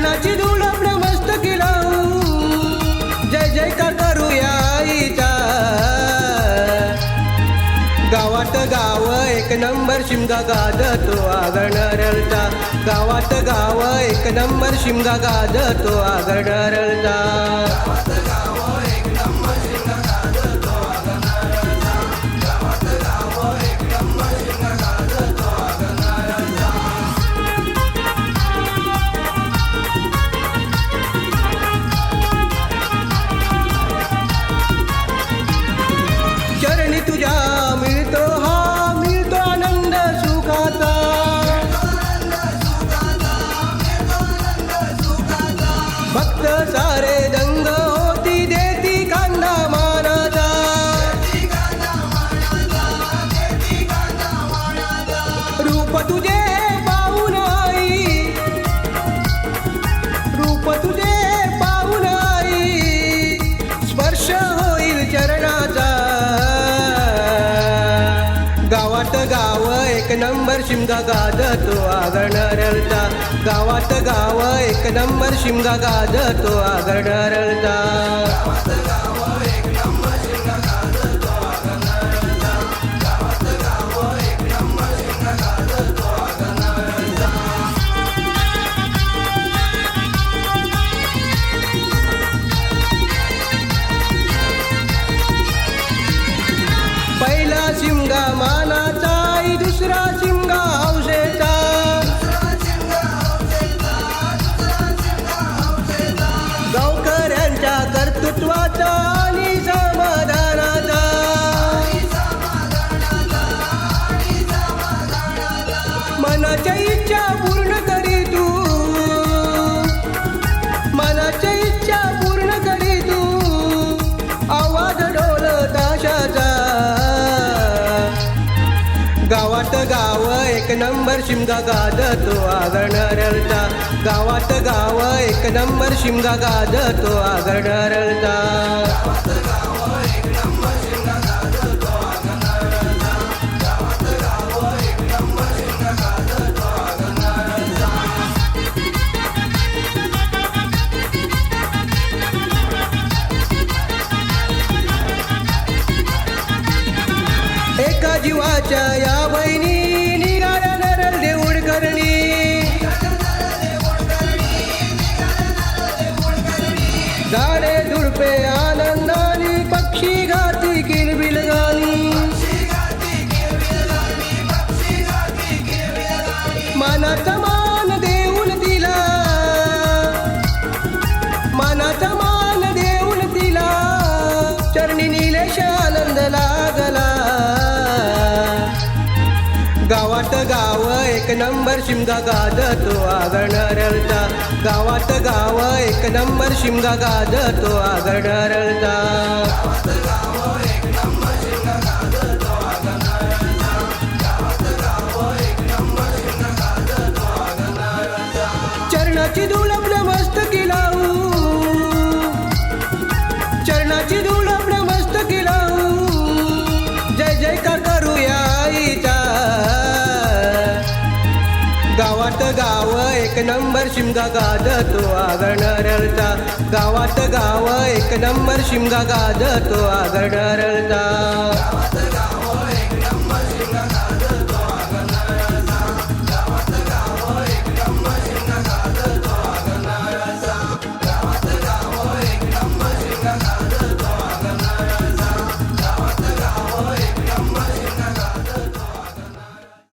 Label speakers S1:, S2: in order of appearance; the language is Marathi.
S1: चरणाची धूळ आपल्या मस्त केला जय जयकार करूया आईचा. गावात गाव एक नंबर शिमगा गाजतो आगणरलता गावात गाव एक नंबर शिमगा गाजतो आगणरलता गावात गाव एक नंबर शिमगा गाजतो आगणरलता गावात गाव एक नंबर शिमगा गाजतो आगणरलता गावात गाव एक नंबर शिमगा गाजतो आगणरलता गावात गाव एक नंबर शिमगा गाजतो आगणरलता एका जीवाच्या या मानाचा मान देऊन तिला? चरणी निलेश आनंद लागला. गावात गाव एक नंबर शिमगा गाजतो आगणरलता गावात गाव एक नंबर शिमगा गाजतो आगणरलता चरणाची धूळ नंबर शिमगा गाजतो आगणरलता गावात गाव एक नंबर शिमगा गाजतो आगणरलता